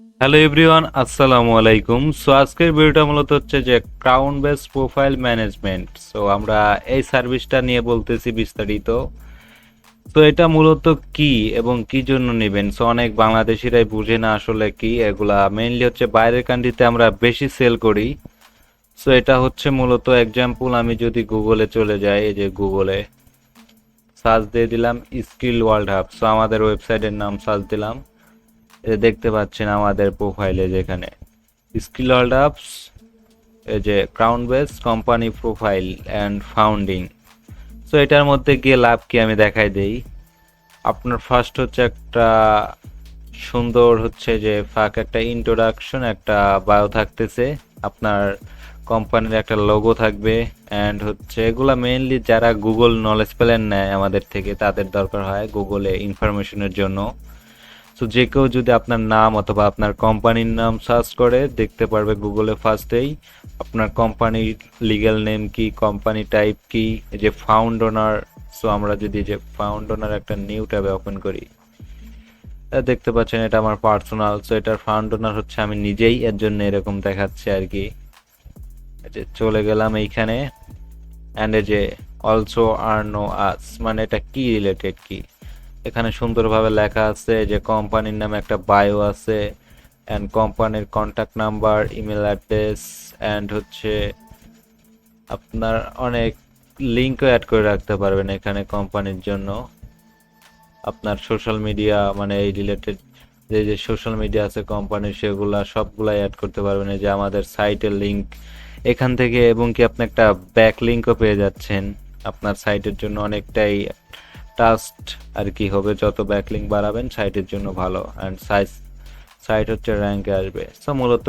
Hello everyone, আসসালামু আলাইকুম। So আজকের ভিডিওটা মূলত হচ্ছে যে Crunchbase profile management so আমরা এই সার্ভিসটা নিয়ে বলতেছি বিস্তারিত। তো এটা মূলত কি এবং কি জন্য নেবেন? সো অনেক বাংলাদেশিরাই বুঝে না আসলে কি। এগুলা মেইনলি হচ্ছে বাইরের কান্ট্রিতে আমরা বেশি সেল করি। সো এটা হচ্ছে মূলত এক্সাম্পল আমি যদি গুগলে চলে যাই, এই যে গুগলে সার্চ দিয়ে দিলাম স্কিল ওয়ার্ল্ড হাব সো আমাদের ওয়েবসাইটের নাম সার্চ দিলাম। দেখতে পাচ্ছেন আমাদের প্রোফাইলে যেখানে স্কিল হোল্ড আপস এই যে Crunchbase company profile and founding so এটার মধ্যে গিয়ে লাভ কি আমি দেখাই দেই। আপনার ফার্স্ট হচ্ছে একটা সুন্দর হচ্ছে যে ফাঁক, একটা ইন্ট্রোডাকশন একটা বায়ো থাকতেছে। আপনার কোম্পানির একটা লোগো থাকবে। অ্যান্ড হচ্ছে এগুলা মেইনলি যারা গুগল নলেজ প্ল্যান নেয় আমাদের থেকে, তাদের দরকার হয় গুগলে ইনফরমেশনের জন্য। তো যে কেউ যদি আপনার নাম অথবা আপনার কোম্পানির নাম সার্চ করে, দেখতে পারবে গুগলে ফার্স্টেই আপনার কোম্পানির লিগ্যাল নেম কি কোম্পানি টাইপ কি যে ফাউন্ড ওনার সো আমরা যদি যে ফাউন্ড ওনার একটা নিউ ট্যাবে ওপেন করি দেখতে পাচ্ছেন এটা আমার পার্সোনাল সো এটার ফাউন্ড ওনার হচ্ছে আমি নিজেই, এর জন্য এরকম দেখাচ্ছে আর কি। যে চলে গেলাম এইখানে অ্যান্ড যে অলসো আর নো আস মানে এটা কি রিলেটেড কি? এখানে সুন্দরভাবে লেখা আছে যে কোম্পানির নামে একটা বায়ো আছে অ্যান্ড কোম্পানির contact number email address and হচ্ছে আপনার অনেক লিঙ্কও অ্যাড করে রাখতে পারবেন এখানে কোম্পানির জন্য। আপনার সোশ্যাল মিডিয়া মানে এই রিলেটেড যে যে সোশ্যাল মিডিয়া আছে, কোম্পানির সেগুলা সবগুলাই অ্যাড করতে পারবেন। এই যে আমাদের সাইটের লিঙ্ক এখান থেকে এবং কি আপনি একটা ব্যাক লিঙ্কও পেয়ে যাচ্ছেন। আপনার সাইটের জন্য অনেকটাই টাস্ট আর কি হবে, যত ব্যাকলিং বাড়াবেন সাইটের জন্য ভালো। অ্যান্ড সাইজ সাইট হচ্ছে র্যাঙ্কে আসবে। সো মূলত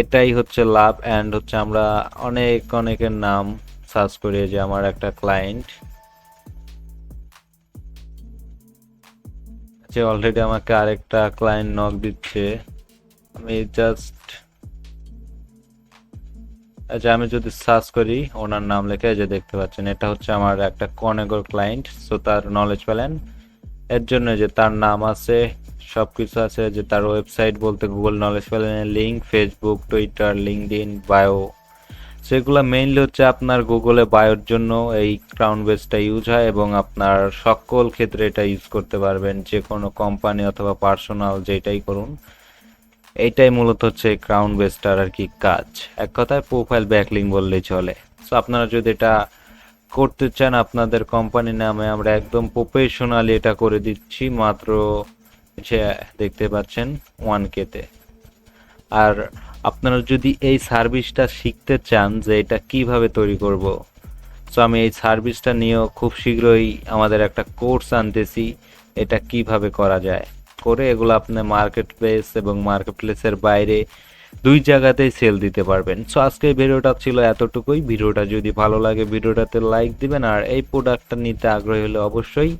এটাই হচ্ছে লাভ অ্যান্ড হচ্ছে আমরা অনেক অনেকের নাম সার্চ করি যে আমার একটা ক্লায়েন্ট যে অলরেডি আমাকে আরেকটা ক্লায়েন্ট নক দিচ্ছে। আমি জাস্ট আচ্ছা আমি যদি সার্চ করি, ওনার নাম লেখে যে দেখতে পাচ্ছেন, এটা হচ্ছে আমার একটা কনেগর ক্লায়েন্ট সো তার নলেজ পেলেন। এর জন্য যে তার নাম আছে সব কিছু আছে, যে তার ওয়েবসাইট বলতে Google knowledge প্যালেনের link Facebook Twitter LinkedIn bio সেগুলো মেইনলি হচ্ছে আপনার গুগলে বায়োর জন্য এই ক্রাউন বেসটা ইউজ হয় এবং আপনার সকল ক্ষেত্রে এটা ইউজ করতে পারবেন যে কোনো কোম্পানি অথবা পার্সোনাল যেটাই করুন। এইটাই মূলত হচ্ছে ক্রাউন বেস্টার আর কি কাজ। এক কথায় প্রোফাইল ব্যাকলিং বললেই চলে। সো আপনারা যদি এটা করতে চান, আপনাদের কোম্পানি নামে আমরা একদম প্রফেশনালি এটা করে দিচ্ছি, মাত্র সে দেখতে পাচ্ছেন ওয়ান কেতে আর আপনারা যদি এই সার্ভিসটা শিখতে চান যে এটা কীভাবে তৈরি করব সো আমি এই সার্ভিসটা নিয়েও খুব শীঘ্রই আমাদের একটা কোর্স আনতেছি, এটা কীভাবে করা যায়। করে এগুলো আপনি মার্কেট প্লেস এবং মার্কেট প্লেসের বাইরে দুই জায়গাতেই সেল দিতে পারবেন। সো আজকে ভিডিওটা ছিল এতটুকুই। ভিডিওটা যদি ভালো লাগে, ভিডিওটাতে লাইক দিবেন। আর এই প্রোডাক্টটা নিতে আগ্রহী হলে অবশ্যই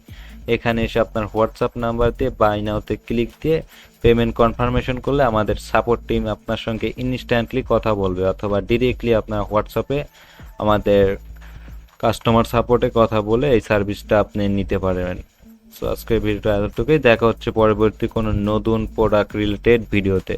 এখানে এসে আপনার হোয়াটসঅ্যাপ নাম্বার দিয়ে বাই নাওতে ক্লিক দিয়ে পেমেন্ট কনফার্মেশন করলে আমাদের সাপোর্ট টিম আপনার সঙ্গে ইনস্ট্যান্টলি কথা বলবে অথবা ডিরেক্টলি আপনার হোয়াটসঅ্যাপে আমাদের কাস্টমার সাপোর্টে কথা বলে এই সার্ভিসটা আপনি নিতে পারবেন। সো আজকের ভিডিওটা এতটুকুই। দেখা হচ্ছে পরবর্তী কোনো নতুন প্রোডাক্ট রিলেটেড ভিডিওতে